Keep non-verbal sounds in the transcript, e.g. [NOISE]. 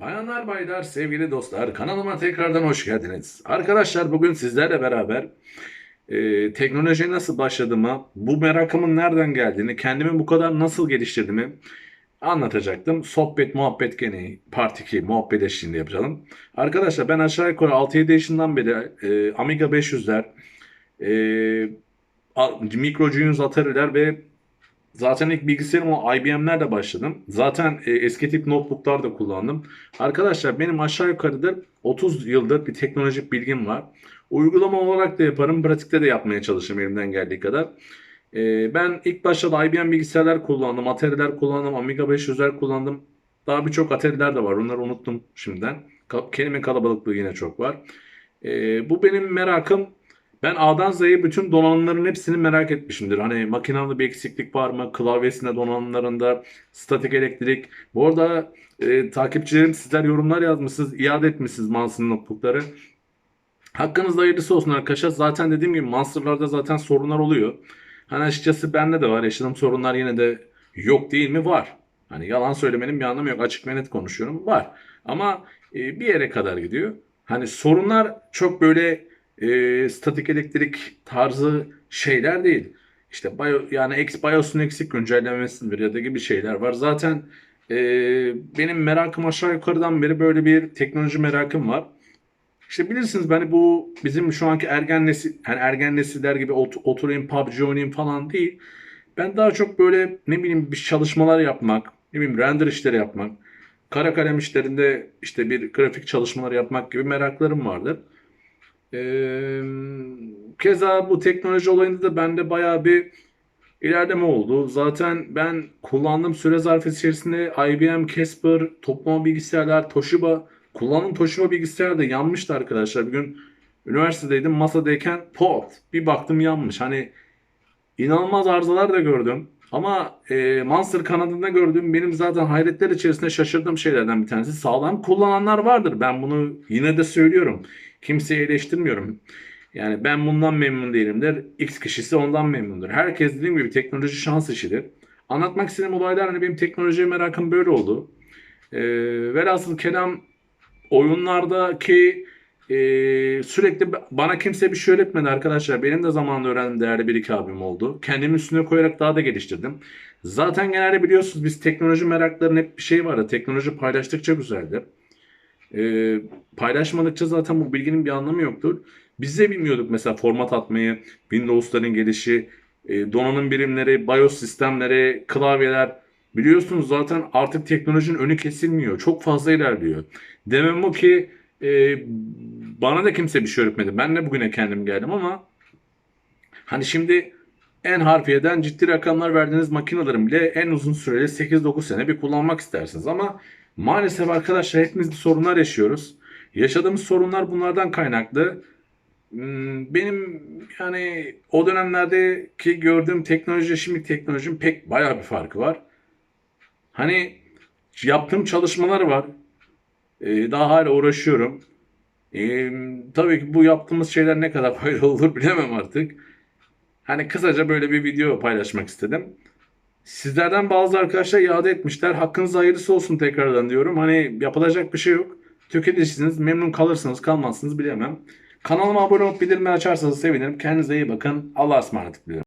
Bayanlar baylar sevgili dostlar kanalıma tekrardan hoş geldiniz. Arkadaşlar bugün sizlerle beraber e, teknolojiye nasıl başladığımı, bu merakımın nereden geldiğini, kendimi bu kadar nasıl geliştirdiğimi anlatacaktım. Sohbet muhabbet gene part 2 muhabbet eşliğinde yapalım. Arkadaşlar ben aşağı yukarı 6-7 yaşından beri e, Amiga 500'ler, e, Micro Genius Atari'ler ve Zaten ilk bilgisayarım o IBM'lerle başladım. Zaten e, eski tip notebooklar da kullandım. Arkadaşlar benim aşağı yukarıda 30 yıldır bir teknolojik bilgim var. Uygulama olarak da yaparım, pratikte de yapmaya çalışırım elimden geldiği kadar. E, ben ilk başta da IBM bilgisayarlar kullandım, Atari'ler kullandım, Amiga 500'ler kullandım. Daha birçok Atari'ler de var, onları unuttum şimdiden. Kelime kalabalıklığı yine çok var. E, bu benim merakım. Ben A'dan Z'ye bütün donanımların hepsini merak etmişimdir. Hani makinamda bir eksiklik var mı? Klavyesinde donanımlarında statik elektrik. Bu arada e, takipçilerim sizler yorumlar yazmışsınız. iade etmişsiniz Monster notebookları. Hakkınızda hayırlısı olsun arkadaşlar. Zaten dediğim gibi Monster'larda zaten sorunlar oluyor. Hani açıkçası bende de var. Yaşadığım sorunlar yine de yok değil mi? Var. Hani yalan söylemenin bir anlamı yok. Açık ve net konuşuyorum. Var. Ama e, bir yere kadar gidiyor. Hani sorunlar çok böyle e, statik elektrik tarzı şeyler değil. İşte bio, yani X BIOS'un eksik güncellemesidir ya da gibi şeyler var. Zaten e, benim merakım aşağı yukarıdan beri böyle bir teknoloji merakım var. İşte bilirsiniz ben bu bizim şu anki ergen nesil, yani ergen nesiller gibi ot- oturayım PUBG oynayayım falan değil. Ben daha çok böyle ne bileyim bir çalışmalar yapmak, ne bileyim render işleri yapmak, kara kalem işlerinde işte bir grafik çalışmaları yapmak gibi meraklarım vardır. Keza bu teknoloji olayında da bende bayağı bir ilerleme oldu. Zaten ben kullandığım süre zarfı içerisinde IBM, Casper, toplama bilgisayarlar, Toshiba, kullandığım Toshiba bilgisayar da yanmıştı arkadaşlar. Bir gün üniversitedeydim masadayken pot bir baktım yanmış. Hani inanılmaz arızalar da gördüm. Ama e, Monster kanadında gördüğüm benim zaten hayretler içerisinde şaşırdığım şeylerden bir tanesi. Sağlam kullananlar vardır. Ben bunu yine de söylüyorum. Kimseyi eleştirmiyorum. Yani ben bundan memnun değilimdir. X kişisi ondan memnundur. Herkes dediğim gibi teknoloji şans işidir. Anlatmak istediğim olaylar hani benim teknolojiye merakım böyle oldu. Ee, velhasıl kelam oyunlardaki e, sürekli bana kimse bir şey öğretmedi arkadaşlar. Benim de zamanında öğrendiğim değerli bir iki abim oldu. Kendimi üstüne koyarak daha da geliştirdim. Zaten genelde biliyorsunuz biz teknoloji meraklarının hep bir şey vardı. Teknoloji paylaştıkça güzeldir. Ee, paylaşmadıkça zaten bu bilginin bir anlamı yoktur. Biz de bilmiyorduk mesela format atmayı, Windows'ların gelişi, e, donanım birimleri, BIOS sistemleri, klavyeler. Biliyorsunuz zaten artık teknolojinin önü kesilmiyor. Çok fazla ilerliyor. Demem bu ki e, bana da kimse bir şey öğretmedi. Ben de bugüne kendim geldim ama hani şimdi en harfiyeden ciddi rakamlar verdiğiniz makinelerin bile en uzun süreli 8-9 sene bir kullanmak istersiniz. Ama maalesef arkadaşlar hepimiz bir sorunlar yaşıyoruz. Yaşadığımız sorunlar bunlardan kaynaklı. Hmm, Benim yani o dönemlerdeki gördüğüm teknoloji şimdi teknolojinin pek bayağı bir farkı var. Hani yaptığım çalışmalar var. Ee, daha hala uğraşıyorum. Ee, tabii ki bu yaptığımız şeyler ne kadar [LAUGHS] faydalı olur bilemem artık. Hani kısaca böyle bir video paylaşmak istedim. Sizlerden bazı arkadaşlar iade etmişler. Hakkınız hayırlısı olsun tekrardan diyorum. Hani yapılacak bir şey yok. Tüketirsiniz, memnun kalırsınız, kalmazsınız bilemem. Kanalıma abone olup bildirimleri açarsanız sevinirim. Kendinize iyi bakın. Allah'a ısmarladık dilerim.